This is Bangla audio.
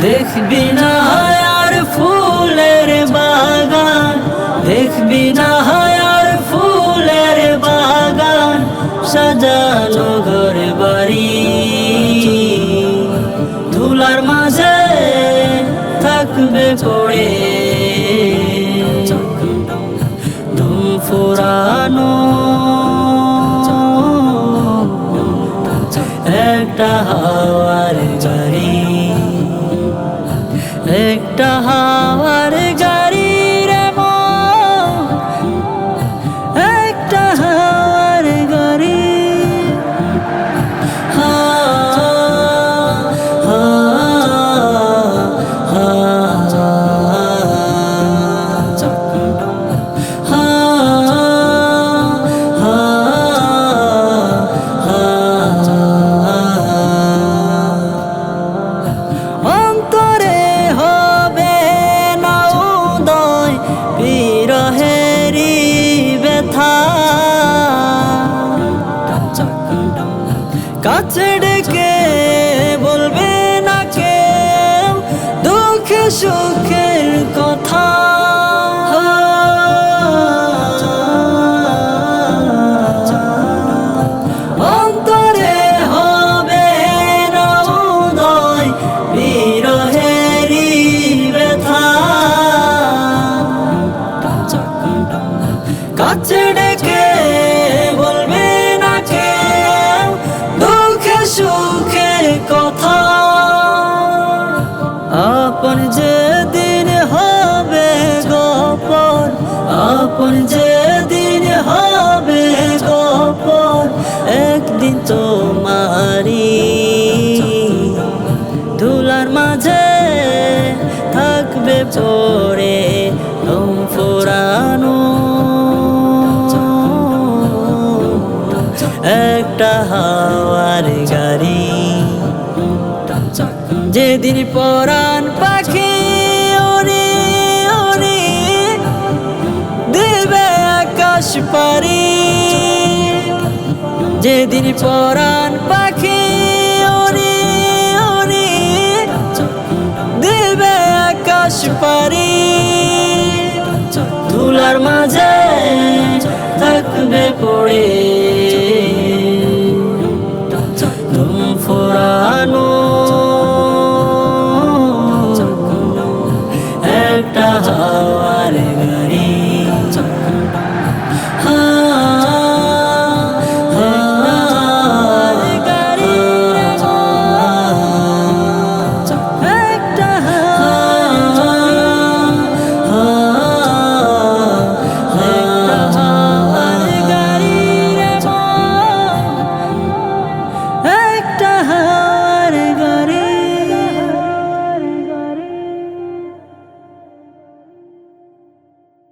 দেখবি না আর ফুলের বাগান। দেখবি না ফুলের বাগান। সাজানো ঘর বাড়ি। ধুলার মাঝে থাকবে পড়ে। ধুম ফুরানো কাছে ডেকে বলবে না কেউ দুঃখ সুখের কথা? কাছে ডেকে বলবে যেদিন হবে গোপন একদিন তোমারি ধুলার মাঝে থাকবে ঘুম ফুরানো একটা হাওয়ার গাড়ি। যেদিন পরাণ পাখি যেদিন পরাণ পাখি ওরে ওরে দেবে আকাশ পারি। ধুলার মাঝে থাকবে পড়ে